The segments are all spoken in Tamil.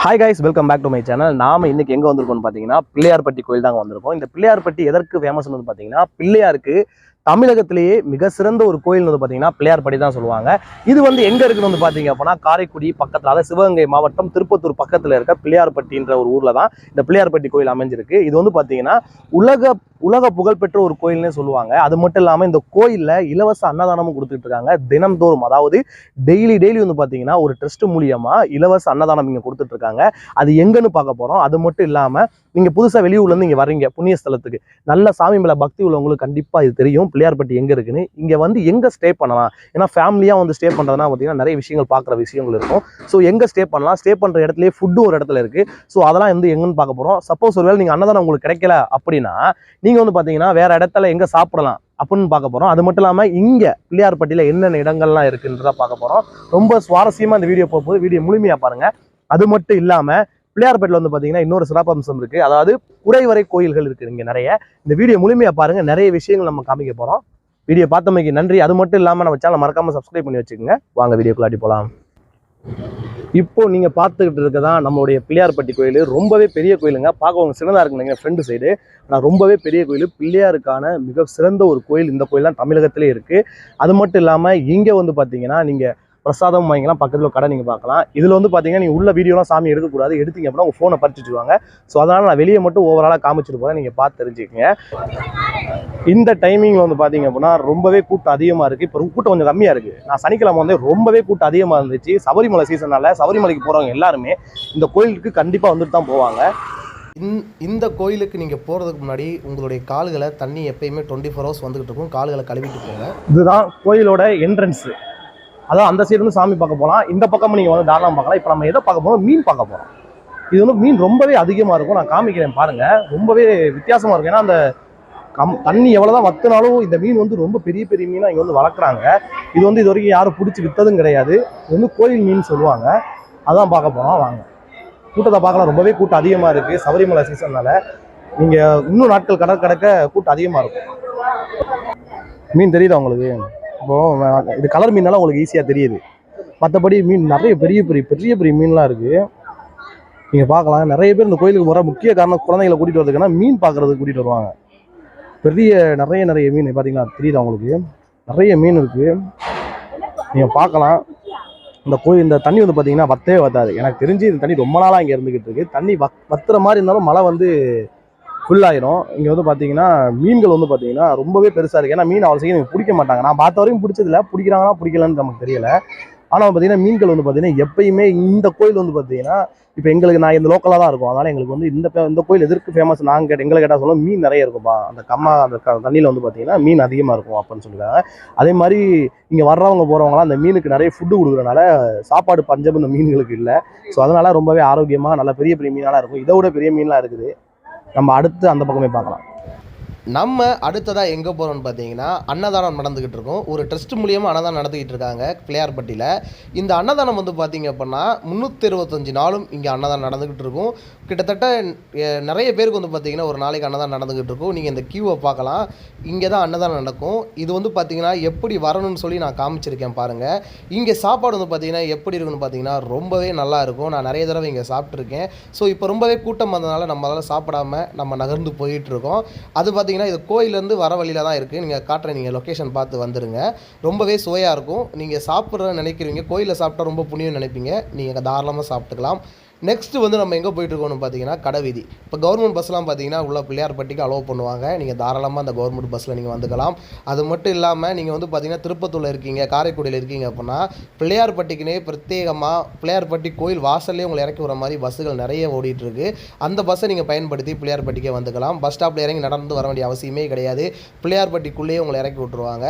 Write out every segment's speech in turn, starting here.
Hi guys welcome back to my channel நாம இன்னைக்கு எங்க வந்திருக்கோம்னு பார்த்தீங்கன்னா பிள்ளையார்பட்டி கோயில் தாங்க வந்திருக்கோம். இந்த பிள்ளையார்பட்டி எதற்கு ஃபேமஸ் வந்து பார்த்தீங்கன்னா பிள்ளையாருக்கு தமிழகத்திலேயே மிக சிறந்த ஒரு கோயில் வந்து பார்த்தீங்கன்னா பிள்ளையார்பட்டி தான் சொல்லுவாங்க. இது வந்து எங்க இருக்குன்னு வந்து பார்த்தீங்க அப்படின்னா காரைக்குடி பக்கத்தில் அதாவது சிவகங்கை மாவட்டம் திருப்பத்தூர் பக்கத்தில் இருக்க பிள்ளையார்பட்டின்ற ஒரு ஊர்ல தான் இந்த பிள்ளையார்பட்டி கோயில் அமைஞ்சிருக்கு. இது வந்து பார்த்தீங்கன்னா உலக உலக புகழ்பெற்ற ஒரு கோயில்னே சொல்லுவாங்க. அது மட்டும் இல்லாமல் இந்த கோயிலில் இலவச அன்னதானமும் கொடுத்துட்டு இருக்காங்க. தினம்தோறும் அதாவது டெய்லி டெய்லி வந்து பார்த்தீங்கன்னா ஒரு ட்ரஸ்ட் மூலியமா இலவச அன்னதானம் இங்கே கொடுத்துட்டு இருக்காங்க அது எங்கன்னு பார்க்க போகிறோம் அது மட்டும் இல்லாமல் நீங்கள் புதுசாக வெளியூர்லேருந்து இங்கே வர்றீங்க புண்ணிய ஸ்தலத்துக்கு. நல்ல சாமி மேலே பக்தி உள்ளவங்களுக்கு கண்டிப்பாக இது தெரியும். பிள்ளையார்பட்டி எங்கே இருக்குன்னு. இங்கே வந்து எங்கே ஸ்டே பண்ணலாம்? ஏன்னா ஃபேமிலியாக வந்து ஸ்டே பண்ணுறதுனா பார்த்தீங்கன்னா நிறைய விஷயங்கள் பார்க்குற விஷயங்கள் இருக்கும். ஸோ எங்கே ஸ்டே பண்ணலாம்? ஸ்டே பண்ணுற இடத்துலயே ஃபுட்டு ஒரு இடத்துல இருக்குது ஸோ அதெல்லாம் வந்து எங்கன்னு பார்க்க போகிறோம் சப்போஸ் ஒருவேளை நீங்கள் அன்னதானம் உங்களுக்கு கிடைக்கல அப்படின்னா நீங்கள் வந்து பார்த்தீங்கன்னா வேற இடத்துல எங்கே சாப்பிடலாம் அப்படின்னு பார்க்க போகிறோம் அது மட்டும் இல்லாமல் இங்கே பிள்ளையார்பட்டியில் என்னென்ன இடங்கள்லாம் இருக்குன்றத பார்க்க போகிறோம் ரொம்ப சுவாரஸ்யமாக இந்த வீடியோ போகும்போது வீடியோ முழுமையாக பாருங்கள் அது மட்டும் இல்லாமல் பிள்ளையார்பேட்டில் வந்து பார்த்தீங்கன்னா இன்னொரு சிறப்பம்சம் இருக்குது அதாவது குறைவரை கோயில்கள் இருக்குது இங்கே நிறைய. இந்த வீடியோ முழுமையாக பாருங்கள் நிறைய விஷயங்கள் நம்ம காமிக்க போகிறோம் வீடியோ பார்த்தமைக்கு நன்றி. அது மட்டும் இல்லாமல் நம்ம சேனல் மறக்காமல் சப்ஸ்கிரைப் பண்ணி வச்சுக்கோங்க. வாங்க வீடியோக்குள்ளாட்டி போகலாம் இப்போ நீங்கள் பார்த்துக்கிட்டு இருக்கதான் நம்மளுடைய பிள்ளையார்பட்டி கோயில். ரொம்பவே பெரிய கோயிலுங்க. பார்க்க உங்க சின்னதாக இருக்குங்க ஃப்ரெண்டு சைடு ஆனால் ரொம்பவே பெரிய கோயில். பிள்ளையாருக்கான மிக சிறந்த ஒரு கோயில். இந்த கோயில் தான் தமிழகத்திலே இருக்குது அது மட்டும் இல்லாமல் இங்கே வந்து பார்த்தீங்கன்னா நீங்கள் பிரசாதம் வாங்கிக்கலாம் பக்கத்தில் கடை நீங்கள் பார்க்கலாம். இதில் வந்து பார்த்தீங்கன்னா நீங்கள் உள்ள வீடியோலாம் சாமி எடுக்கக்கூடாது. எடுத்தீங்க அப்படின்னா உங்கள் ஃபோனை பறிச்சு வச்சுருவாங்க ஸோ அதனால் நான் வெளியே மட்டும் ஓவராலாக காமிச்சிட்டு போகிறேன் நீங்கள் பார்த்து தெரிஞ்சுக்கங்க. இந்த டைமிங்கில் வந்து பார்த்தீங்க அப்படின்னா ரொம்பவே கூட்டம் அதிகமாக இருக்குது இப்போ கூட்டம் கொஞ்சம் கம்மியாக இருக்குது நான் சனிக்கிழமை வந்து ரொம்பவே கூட்டம் அதிகமாக இருந்துச்சு. சபரிமலை சீசனால சபரிமலைக்கு போகிறவங்க எல்லாருமே இந்த கோயிலுக்கு கண்டிப்பாக வந்துட்டு தான் போவாங்க. இந் இந்த கோயிலுக்கு நீங்கள் போகிறதுக்கு முன்னாடி உங்களுடைய கால்களை தண்ணி எப்பயுமே டுவெண்ட்டி ஃபோர் ஹவர்ஸ் வந்துகிட்டு இருக்கும். கால்களை கழுவிட்டு போங்க. இதுதான் கோயிலோட என்ட்ரன்ஸு அதான் அந்த சைடு வந்து சாமி பார்க்க போகலாம் இந்த பக்கமும் நீங்கள் வந்து தாராளம் பார்க்கலாம். இப்போ நம்ம எதை பார்க்க போகிறோம் மீன் பார்க்க போகிறோம் இது வந்து மீன் ரொம்பவே அதிகமாக இருக்கும். நான் காமிக்கிறேன் பாருங்கள் ரொம்பவே வித்தியாசமாக இருக்கும். ஏன்னா அந்த கம் தண்ணி எவ்வளோதான் வத்துனாலும் இந்த மீன் வந்து ரொம்ப பெரிய பெரிய மீனாக இங்கே வந்து வளர்க்குறாங்க. இது வந்து இது வரைக்கும் யாரும் பிடிச்சி விற்றதும் கிடையாது. இது வந்து கோயில் மீன் சொல்லுவாங்க. அதான் பார்க்க போகிறோம் வாங்க. கூட்டத்தை பார்க்கலாம். ரொம்பவே கூட்டம் அதிகமாக இருக்குது சபரிமலை சீசன்னால. நீங்கள் இன்னும் நாட்கள் கடற்கடக்க கூட்டம் அதிகமாக இருக்கும். மீன் தெரியுதா உங்களுக்கு? இப்போ இது கலர் மீனால உங்களுக்கு ஈஸியாக தெரியுது. மற்றபடி மீன் நிறைய பெரிய பெரிய பெரிய பெரிய மீன்லாம் இருக்குது நீங்கள் பார்க்கலாம். நிறைய பேர் இந்த கோயிலுக்கு போகிற முக்கிய காரணம் குழந்தைங்களை கூட்டிகிட்டு வரதுக்குன்னா மீன் பார்க்குறதுக்கு கூட்டிகிட்டு வருவாங்க. பெரிய நிறைய நிறைய மீன் பார்த்தீங்களா? தெரியுது உங்களுக்கு? நிறைய மீன் இருக்குது நீங்கள் பார்க்கலாம். இந்த கோயில் இந்த தண்ணி வந்து பார்த்தீங்கன்னா வத்தவே வத்தாது. எனக்கு தெரிஞ்சு இந்த தண்ணி ரொம்ப நாளாக இங்கே இருந்துக்கிட்டு இருக்குது தண்ணி வத் வத்துற மாதிரி இருந்தாலும் மழை வந்து ஃபுல்லாயிரும் இங்கே வந்து பார்த்தீங்கன்னா மீன்கள் வந்து பார்த்தீங்கன்னா ரொம்பவே பெருசாக இருக்குது ஏன்னா மீன் அவ்வளோ சீக்கிரம் பிடிக்க மாட்டாங்க. நான் பார்த்த வரைக்கும் பிடிச்சதில்ல. பிடிக்கிறாங்களா பிடிக்கலன்னு நமக்கு தெரியல. ஆனால் பார்த்தீங்கன்னா மீன்கள் வந்து பார்த்தீங்கன்னா எப்பயுமே இந்த கோயில் வந்து பார்த்தீங்கன்னா இப்போ எங்களுக்கு நான் இந்த லோக்கலாக தான் இருக்கும். அதனால் எங்களுக்கு வந்து இந்த பே- இந்த கோயில் எதற்கு ஃபேமஸ் நாங்கள் கேட்ட எங்களை கேட்டால் சொல்ல மீன் நிறைய இருக்கும்பா அந்த கம்மா அந்த க தண்ணியில் வந்து பார்த்தீங்கன்னா மீன் அதிகமாக இருக்கும் அப்படின்னு சொல்லியிருக்காங்க அதே மாதிரி இங்கே வர்றவங்க போகிறவங்களாம் அந்த மீனுக்கு நிறைய ஃபுட்டு கொடுக்குறனால சாப்பாடு பஞ்சம் இந்த மீன்களுக்கு இல்லை. ஸோ அதனால் ரொம்பவே ஆரோக்கியமாக நல்ல பெரிய பெரிய மீனாலாம் இருக்கும். இதை விட பெரிய மீன்லாம் இருக்குது. நம்ம அடுத்து அந்த பக்கமே பார்க்கலாம். நம்ம அடுத்ததாக எங்கே போகிறோம்னு பார்த்தீங்கன்னா அன்னதானம் நடந்துக்கிட்டு இருக்கோம். ஒரு ட்ரஸ்ட் மூலியமாக அன்னதானம் நடந்துக்கிட்டு இருக்காங்க பிள்ளையார்பட்டியில் இந்த அன்னதானம் வந்து பார்த்தீங்க அப்படின்னா முந்நூற்றி இருபத்தஞ்சி நாளும் இங்கே அன்னதானம் நடந்துக்கிட்டு இருக்கும். கிட்டத்தட்ட நிறைய பேருக்கு வந்து பார்த்தீங்கன்னா ஒரு நாளைக்கு அன்னதானம் நடந்துக்கிட்டு இருக்கும். நீங்கள் இந்த கியூவை பார்க்கலாம். இங்கே தான் அன்னதானம் நடக்கும். இது வந்து பார்த்திங்கன்னா எப்படி வரணும்னு சொல்லி நான் காமிச்சிருக்கேன் பாருங்கள் இங்கே சாப்பாடு வந்து பார்த்தீங்கன்னா எப்படி இருக்குன்னு பார்த்தீங்கன்னா ரொம்பவே நல்லா இருக்கும். நான் நிறைய தடவை இங்கே சாப்பிட்ருக்கேன் ஸோ இப்போ ரொம்பவே கூட்டம் வந்ததுனால நம்மளால சாப்பிடாம நம்ம நகர்ந்து போயிட்டுருக்கோம். அது பார்த்தீங்கன்னா இது கோயிலேருந்து வர வழியில் தான் இருக்குது நீங்கள் காட்டுற நீங்கள் லொக்கேஷன் பார்த்து வந்துடுங்க ரொம்பவே சுவையாக இருக்கும். நீங்கள் சாப்பிட்ற நினைக்கிறீங்க. கோயிலில் சாப்பிட்டா ரொம்ப புண்ணியம் நினைப்பீங்க. நீங்கள் தாராளமாக சாப்பிட்டுக்கலாம். நெக்ஸ்ட்டு வந்து நம்ம எங்கே போயிட்டுருக்கோம்னு பார்த்தீங்கன்னா கடைவீதி. இப்போ கவர்மெண்ட் பஸ்லாம் பார்த்தீங்கன்னா உள்ள பிள்ளையார்பட்டிக்கு அலோவ் பண்ணுவாங்க. நீங்கள் தாராளமாக அந்த கவர்மெண்ட் பஸ்ஸில் நீங்கள் வந்துக்கலாம். அது மட்டும் இல்லாமல் நீங்கள் வந்து பார்த்தீங்கன்னா திருப்பத்தூரில் இருக்கீங்க காரைக்குடியில் இருக்கீங்க அப்படின்னா பிள்ளையார்பட்டிக்குனே பிரத்யேகமாக பிள்ளையார்பட்டி கோயில் வாசல்லே உங்களை இறக்கி விட்ற மாதிரி பஸ்ஸுகள் நிறைய ஓடிட்டுருக்கு. அந்த பஸ்ஸை நீங்கள் பயன்படுத்தி பிள்ளையார்பட்டிக்கே வந்துக்கலாம். பஸ் ஸ்டாப்பில் இறங்கி நடந்து வர வேண்டிய அவசியமே கிடையாது. பிள்ளையார்பட்டிக்குள்ளேயே உங்களை இறக்கி விட்டுருவாங்க.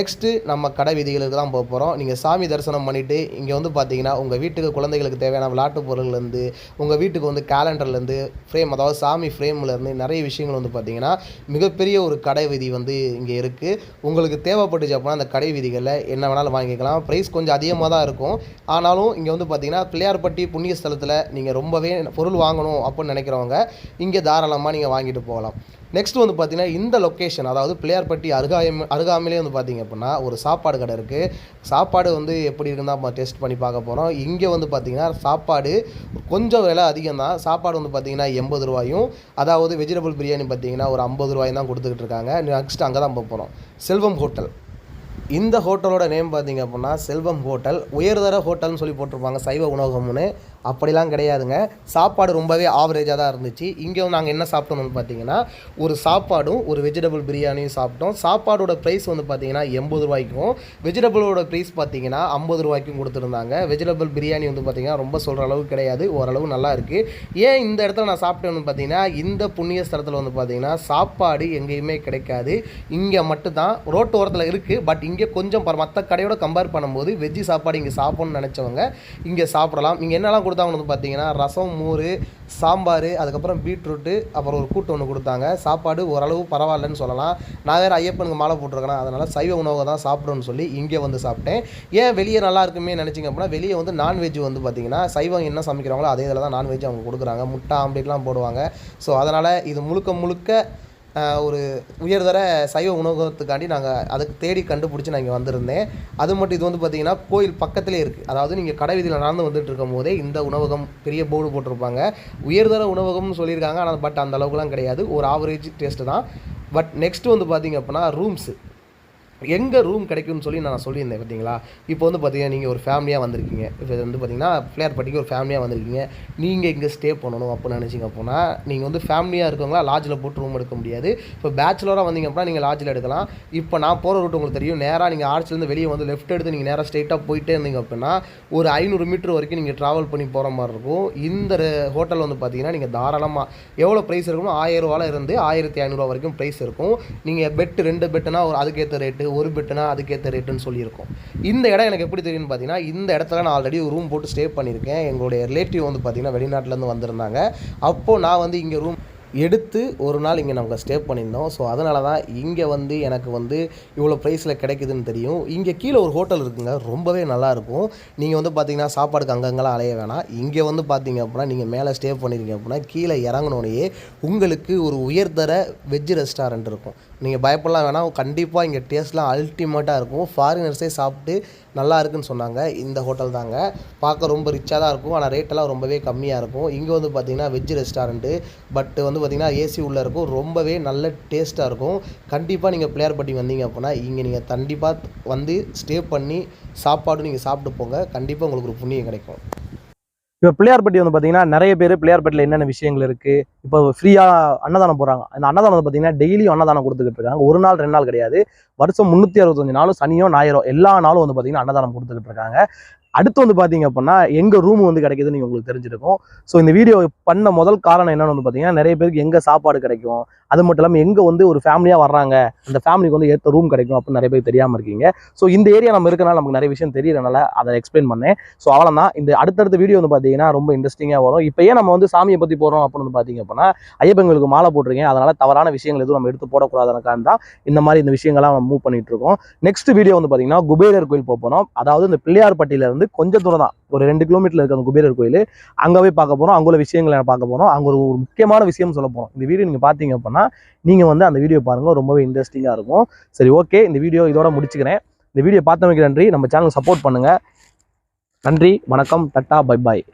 நெக்ஸ்ட்டு நம்ம கடை விதிகளுக்கு தான் போக போகிறோம் நீங்கள் சாமி தரிசனம் பண்ணிவிட்டு இங்கே வந்து பார்த்தீங்கன்னா உங்கள் வீட்டுக்கு குழந்தைகளுக்கு தேவையான விளையாட்டு பொருள்லேருந்து உங்கள் வீட்டுக்கு வந்து கேலண்டர்லேருந்து ஃப்ரேம் அதாவது சாமி ஃப்ரேம்லேருந்து நிறைய விஷயங்கள் வந்து பார்த்தீங்கன்னா மிகப்பெரிய ஒரு கடை விதி வந்து இங்கே இருக்குது உங்களுக்கு தேவைப்பட்டுச்சு அப்படின்னா அந்த கடை விதிகளை என்ன வேணாலும் வாங்கிக்கலாம். ப்ரைஸ் கொஞ்சம் அதிகமாக தான் இருக்கும். ஆனாலும் இங்கே வந்து பார்த்தீங்கன்னா பிள்ளையார்பட்டி புண்ணிய ஸ்தலத்தில் நீங்கள் ரொம்பவே பொருள் வாங்கணும் அப்படின்னு நினைக்கிறவங்க இங்கே தாராளமாக நீங்கள் வாங்கிட்டு போகலாம். நெக்ஸ்ட் வந்து பார்த்திங்கன்னா இந்த லொக்கேஷன் அதாவது பிள்ளையார்பட்டி அருகாயம் அருகாமையிலே வந்து பார்த்திங்க அப்படின்னா ஒரு சாப்பாடு கடை இருக்குது சாப்பாடு வந்து எப்படி இருக்குன்னு தான் டெஸ்ட் பண்ணி பார்க்க போகிறோம் இங்கே வந்து பார்த்தீங்கன்னா சாப்பாடு கொஞ்சம் விலை அதிகம் தான் சாப்பாடு வந்து பார்த்திங்கன்னா எண்பது ரூபாயும் அதாவது வெஜிடபிள் பிரியாணி பார்த்தீங்கன்னா ஒரு ஐம்பது ரூபாயும் தான் கொடுத்துக்கிட்டு இருக்காங்க. நெக்ஸ்ட் அங்கே தான் போக போகிறோம் செல்வம் ஹோட்டல் இந்த ஹோட்டலோட நேம் பார்த்தீங்க அப்படின்னா செல்வம் ஹோட்டல் உயர்தர ஹோட்டல்னு சொல்லி போட்டிருப்பாங்க சைவ உணவகம்னு. அப்படிலாம் கிடையாதுங்க. சாப்பாடு ரொம்பவே ஆவரேஜாக தான் இருந்துச்சு. இங்கே நாங்கள் என்ன சாப்பிட்டோம்னு பார்த்தீங்கன்னா ஒரு சாப்பாடும் ஒரு வெஜிடபிள் பிரியாணியும் சாப்பிட்டோம். சாப்பாடோட ப்ரைஸ் வந்து பார்த்தீங்கன்னா எண்பது ரூபாய்க்கும் வெஜிடபிளோட ப்ரைஸ் பார்த்தீங்கன்னா ஐம்பது ரூபாய்க்கும் கொடுத்துருந்தாங்க. வெஜிடபிள் பிரியாணி வந்து பார்த்தீங்கன்னா ரொம்ப சொல்கிற அளவுக்கு கிடையாது. ஓரளவு நல்லா இருக்குது ஏன் இந்த இடத்துல நான் சாப்பிட்டேன்னு பார்த்தீங்கன்னா இந்த புண்ணிய ஸ்தலத்தில் வந்து பார்த்தீங்கன்னா சாப்பாடு எங்கேயுமே கிடைக்காது. இங்கே மட்டும்தான். ரோட்டு ஓரத்தில் இருக்குது பட் இங்கே கொஞ்சம் மற்ற கடையோட கம்பேர் பண்ணும்போது வெஜ்ஜி சாப்பாடு இங்கே சாப்பிட்ணும்னு நினச்சவங்க இங்கே சாப்பிடலாம். இங்கே என்னெல்லாம் கொடுத்தாங்க வந்து பார்த்தீங்கன்னா ரசம் மோர் சாம்பார் அதுக்கப்புறம் பீட்ரூட்டு அப்புறம் ஒரு கூட்டு ஒன்று கொடுத்தாங்க. சாப்பாடு ஓரளவு பரவாயில்லன்னு சொல்லலாம். நான் வேறு ஐயப்பனுக்கு மாலை போட்டிருக்கேன் அதனால் சைவ உணவை தான் சாப்பிடணும்னு சொல்லி இங்கே வந்து சாப்பிட்டேன். ஏன் வெளியே நல்லா இருக்குமே நினச்சிங்க அப்படின்னா வெளியே வந்து நான்வெஜ் வந்து பார்த்திங்கன்னா சைவம் என்ன சமைக்கிறாங்களோ அதே இதில் தான் நான்வெஜ் அவங்க கொடுக்குறாங்க. முட்டை ஆம்லேட்லாம் போடுவாங்க. ஸோ அதனால் இது முழுக்க முழுக்க ஒரு உயர்தர சைவ உணவகத்துக்காண்டி நாங்கள் அதுக்கு தேடி கண்டுபிடிச்சி நான் இங்கே வந்திருந்தேன். அது மட்டும் இது வந்து பார்த்தீங்கன்னா கோயில் பக்கத்திலே இருக்குது அதாவது நீங்கள் கடை வீதியில் நடந்து வந்துட்டு இருக்கும் போதே இந்த உணவகம் பெரிய போர்டு போட்டிருப்பாங்க. உயர்தர உணவகம்னு சொல்லியிருக்காங்க. ஆனால் பட் அந்த அளவுக்குலாம் கிடையாது. ஒரு ஆவரேஜ் டேஸ்ட்டு தான். பட் நெக்ஸ்ட் வந்து பார்த்தீங்க அப்படின்னா ரூம்ஸு எங்கே ரூம் கிடைக்கும்னு சொல்லி நான் சொல்லியிருந்தேன் பார்த்தீங்களா? இப்போ வந்து பார்த்தீங்கன்னா நீங்கள் ஒரு ஃபேமிலியாக வந்திருக்கீங்க. இப்போ வந்து பார்த்தீங்கன்னா பிள்ளையார்பட்டிக்கு ஒரு ஃபேமிலியாக வந்திருக்கீங்க. நீங்கள் இங்கே ஸ்டே பண்ணணும் அப்படின்னு நினச்சிங்க அப்படின்னா நீங்கள் வந்து ஃபேமிலியாக இருக்கவங்களா லாட்ஜில் போட்டு ரூம் எடுக்க முடியாது. இப்போ பேச்சுலராக வந்தீங்க அப்படின்னா நீங்கள் லாட்ஜில் எடுக்கலாம். இப்போ நான் போகிற ரூட் உங்களுக்கு தெரியும். நேராக நீங்கள் ஆர்ச்சிலேருந்து வெளியே வந்து லெஃப்ட் எடுத்து நீங்கள் நேராக ஸ்ட்ரெயிட்டாக போயிட்டே இருந்தீங்க அப்படின்னா ஒரு ஐநூறு மீட்டர் வரைக்கும் நீங்கள் ட்ராவல் பண்ணி போகிற மாதிரி இருக்கும். இந்த ஹோட்டல் வந்து பார்த்தீங்கன்னா நீங்கள் தாராளமாக எவ்வளோ ப்ரைஸ் இருக்குமோ ஆயிரம் ரூபாவில் இருந்து ஆயிரத்தி ஐநூறுரூவா வரைக்கும் ப்ரைஸ் இருக்கும். நீங்கள் பெட்டு ரெண்டு பெட்டுனா ஒரு அதுக்கேற்ற ரேட்டு ஒரு பெட்டுனா அதுக்கேற்ற ரேட்டுன்னு சொல்லியிருக்கோம். இந்த இடம் எனக்கு எப்படி தெரியும்னு பார்த்தீங்கன்னா இந்த இடத்துல நான் ஆல்ரெடி ஒரு ரூம் போட்டு ஸ்டே பண்ணியிருக்கேன். எங்களுடைய ரிலேட்டிவ் வந்து பார்த்தீங்கன்னா வெளிநாட்டிலேருந்து வந்திருந்தாங்க. அப்போது நான் வந்து இங்கே ரூம் எடுத்து ஒரு நாள் இங்கே நாங்கள் ஸ்டே பண்ணியிருந்தோம். ஸோ அதனால தான் இங்கே வந்து எனக்கு வந்து இவ்வளோ ப்ரைஸில் கிடைக்குதுன்னு தெரியும். இங்கே கீழே ஒரு ஹோட்டல் இருக்குங்க. ரொம்பவே நல்லாயிருக்கும் நீங்கள் வந்து பார்த்தீங்கன்னா சாப்பாடுக்கு அங்கங்கெல்லாம் அலைய வேணாம். இங்கே வந்து பார்த்தீங்க அப்படின்னா நீங்கள் மேலே ஸ்டே பண்ணியிருக்கீங்க அப்படின்னா கீழே இறங்கினோடனே உங்களுக்கு ஒரு உயர்தர வெஜ் ரெஸ்டாரண்ட் இருக்கும். நீங்கள் பயப்படலாம் வேணாம். கண்டிப்பாக இங்கே டேஸ்ட்லாம் அல்டிமேட்டாக இருக்கும். ஃபாரினர்ஸே சாப்பிட்டு நல்லா இருக்குன்னு சொன்னாங்க. இந்த ஹோட்டல் தாங்க. பார்க்க ரொம்ப ரிச்சாக தான் இருக்கும். ஆனால் ரேட்டெல்லாம் ரொம்பவே கம்மியாக இருக்கும். இங்கே வந்து பார்த்தீங்கன்னா வெஜ் ரெஸ்டாரண்ட்டு பட் வந்து பார்த்தீங்கன்னா ஏசி உள்ளே இருக்கும். ரொம்பவே நல்ல டேஸ்ட்டாக இருக்கும். கண்டிப்பாக நீங்கள் பிள்ளையார்பட்டி வந்தீங்க அப்படின்னா இங்கே நீங்கள் கண்டிப்பாக வந்து ஸ்டே பண்ணி சாப்பாடு நீங்கள் சாப்பிட்டு போங்க. கண்டிப்பாக உங்களுக்கு ஒரு புண்ணியம் கிடைக்கும். இப்போ பிள்ளையார்பட்டி வந்து பார்த்தீங்கன்னா நிறைய பேர் பிள்ளையார்பட்டியில் என்னென்ன விஷயங்கள் இருக்கு? இப்போ ஃப்ரீயாக அன்னதானம் போகிறாங்க அந்த அன்னதானம் வந்து பார்த்தீங்கன்னா டெய்லியும் அன்னதானம் கொடுத்துக்கிட்டு இருக்காங்க. ஒரு நாள் ரெண்டு நாள் கிடையாது. வருஷம் முந்நூற்றி அறுபத்தஞ்சு நாளும் சனியோ ஞாயிறோ எல்லா நாளும் வந்து பார்த்தீங்கன்னா அன்னதானம் கொடுத்துக்கிட்டு இருக்காங்க. அடுத்து வந்து பார்த்தீங்க அப்படின்னா எங்க ரூம் வந்து கிடைக்குதுன்னு நீங்கள் உங்களுக்கு தெரிஞ்சிருக்கும். ஸோ இந்த வீடியோ பண்ண முதல் காரணம் என்னன்னு வந்து பார்த்தீங்கன்னா நிறைய பேருக்கு எங்க சாப்பாடு கிடைக்கும்? அது மட்டும் இல்லாமல் எங்கே வந்து ஒரு ஃபேமிலியாக வர்றாங்க அந்த ஃபேமிலிக்கு வந்து ஏற்ற ரூம் கிடைக்கும் அப்படின்னு நிறைய பேர் தெரியாமல் இருக்கீங்க. ஸோ இந்த ஏரியா நம்ம இருக்கனால நமக்கு நிறைய விஷயம் தெரியறனால அதை எக்ஸ்பிளைன் பண்ணேன். ஸோ அவ்வளோதான் இந்த அடுத்தடுத்த வீடியோ வந்து பார்த்தீங்கன்னா ரொம்ப இன்ட்ரெஸ்டிங்காக வரும். இப்போ ஏன் நம்ம வந்து சாமியை பற்றி போகிறோம் அப்படின்னு வந்து பார்த்தீங்க அப்படின்னா ஐயப்பங்களுக்கு மாலை போட்டிருக்கேன். அதனால் தவறான விஷயங்கள் எதுவும் நம்ம எடுத்து போடக்கூடாதுனக்காக தான் இந்த மாதிரி இந்த விஷயங்கள்லாம் நம்ம மூவ் பண்ணிட்டு இருக்கோம். நெக்ஸ்ட் வீடியோ வந்து பார்த்தீங்கன்னா குபேரர் கோயில் போக போகிறோம் அதாவது இந்த பிள்ளையார்பட்டியிலேருந்து கொஞ்சம் தூரம் தான். ஒரு ரெண்டு கிலோமீட்டர் இருக்க அந்த குபேரர் கோயில் அங்கே போய் பார்க்க போகிறோம் அங்குள்ள விஷயங்களை பார்க்க போகிறோம் அங்கே ஒரு ஒரு முக்கியமான விஷயம் சொல்ல போகிறோம் இந்த வீடியோ நீங்கள் பார்த்தீங்க அப்படின்னா நீங்கள் வந்து அந்த வீடியோ பாருங்கள் ரொம்பவே இன்ட்ரெஸ்டிங்காக இருக்கும். சரி ஓகே இந்த வீடியோ இதோட முடிச்சுக்கிறேன். இந்த வீடியோ பார்த்தவங்களுக்கு நன்றி. நம்ம சேனல் சப்போர்ட் பண்ணுங்கள் நன்றி வணக்கம் டட்டா பை பாய்